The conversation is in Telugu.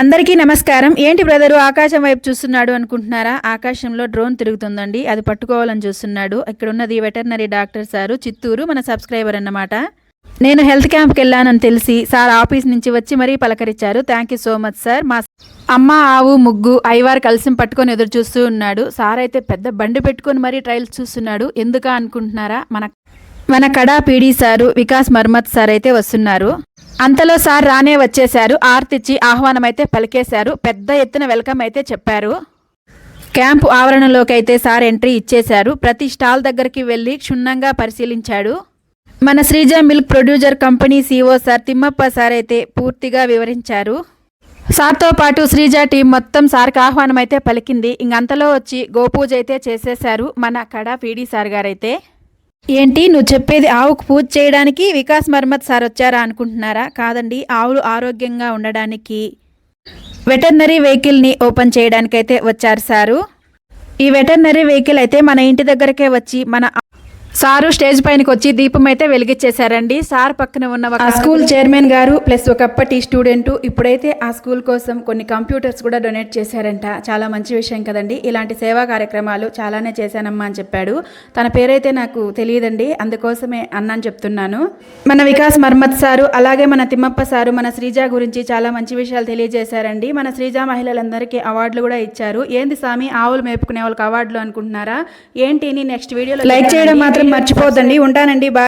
అందరికీ నమస్కారం. ఏంటి బ్రదరు ఆకాశం వైపు చూస్తున్నాడు అనుకుంటున్నారా? ఆకాశంలో డ్రోన్ తిరుగుతుందండి. అది పట్టుకోవాలని చూస్తున్నాడు. ఇక్కడ ఉన్నది వెటర్నరీ డాక్టర్ సారు చిత్తూరు మన సబ్స్క్రైబర్ అన్నమాట. నేను హెల్త్ క్యాంప్కి వెళ్ళానని తెలిసి సార్ ఆఫీస్ నుంచి వచ్చి మరీ పలకరించారు. Thank you so much sir. మా అమ్మ ఆవు ముగ్గు ఐవారు కలిసి పట్టుకొని ఎదురు చూస్తూ ఉన్నాడు. సార్ అయితే పెద్ద బండి పెట్టుకొని మరీ ట్రయల్స్ చూస్తున్నాడు. ఎందుకా అనుకుంటున్నారా? మన మన Kada PD sir Vikas Marmat sir అయితే వస్తున్నారు. అంతలో సార్ రానే వచ్చేశారు. ఆర్తిచ్చి ఆహ్వానం అయితే పలికేశారు. పెద్ద ఎత్తున వెల్కమ్ అయితే చెప్పారు. క్యాంపు ఆవరణలోకి అయితే సార్ ఎంట్రీ ఇచ్చేశారు. ప్రతి స్టాల్ దగ్గరికి వెళ్ళి క్షుణ్ణంగా పరిశీలించాడు. మన Sreeja milk producer company CEO sir Thimmappa sir అయితే పూర్తిగా వివరించారు. సార్తో పాటు శ్రీజ టీం మొత్తం సార్కి ఆహ్వానం అయితే పలికింది. ఇంకంతలో వచ్చి గోపూజ అయితే చేసేశారు. మన కడా పీడీ సార్ గారైతే. ఏంటి? నువ్వు చెప్పేది ఆవుకు పూజ చేయడానికి వికాస్ మర్మత్ సార్ వచ్చారా అనుకుంటున్నారా? కాదండి ఆవులు ఆరోగ్యంగా ఉండడానికి వెటర్నరీ వెహికల్ని ఓపెన్ చేయడానికైతే వచ్చారు సారు. ఈ వెటర్నరీ వెహికల్ అయితే మన ఇంటి దగ్గరకే వచ్చి మన సారు స్టేజ్ పైనకి వచ్చి దీపం అయితే వెలిగించేశారండి సార్ పక్కన ఉన్న ఒక- ఆ స్కూల్ చైర్మన్ గారు ప్లస్ ఒకప్పటి స్టూడెంట్ ఇప్పుడైతే ఆ స్కూల్ కోసం కొన్ని కంప్యూటర్స్ కూడా డొనేట్ చేశారంట. చాలా మంచి విషయం కదండి. ఇలాంటి సేవా కార్యక్రమాలు చాలానే చేశానమ్మా అని చెప్పాడు. తన పేరైతే నాకు తెలియదండి. అందుకోసమే అన్నాను చెప్తున్నాను. మన వికాస్ మర్మత్ సారు అలాగే మన తిమ్మప్ప సారు మన శ్రీజ గురించి చాలా మంచి విషయాలు తెలియజేశారండి. మన శ్రీజ మహిళలందరికీ అవార్డులు కూడా ఇచ్చారు. ఏంది స్వామి ఆవులు మేపుకునే వాళ్ళకి అవార్డులు అనుకుంటున్నారా? ఏంటి నెక్స్ట్ వీడియోలో లైక్ చేయడం మాత్రం మర్చిపోద్దండి. ఉంటానండి. బాయ్.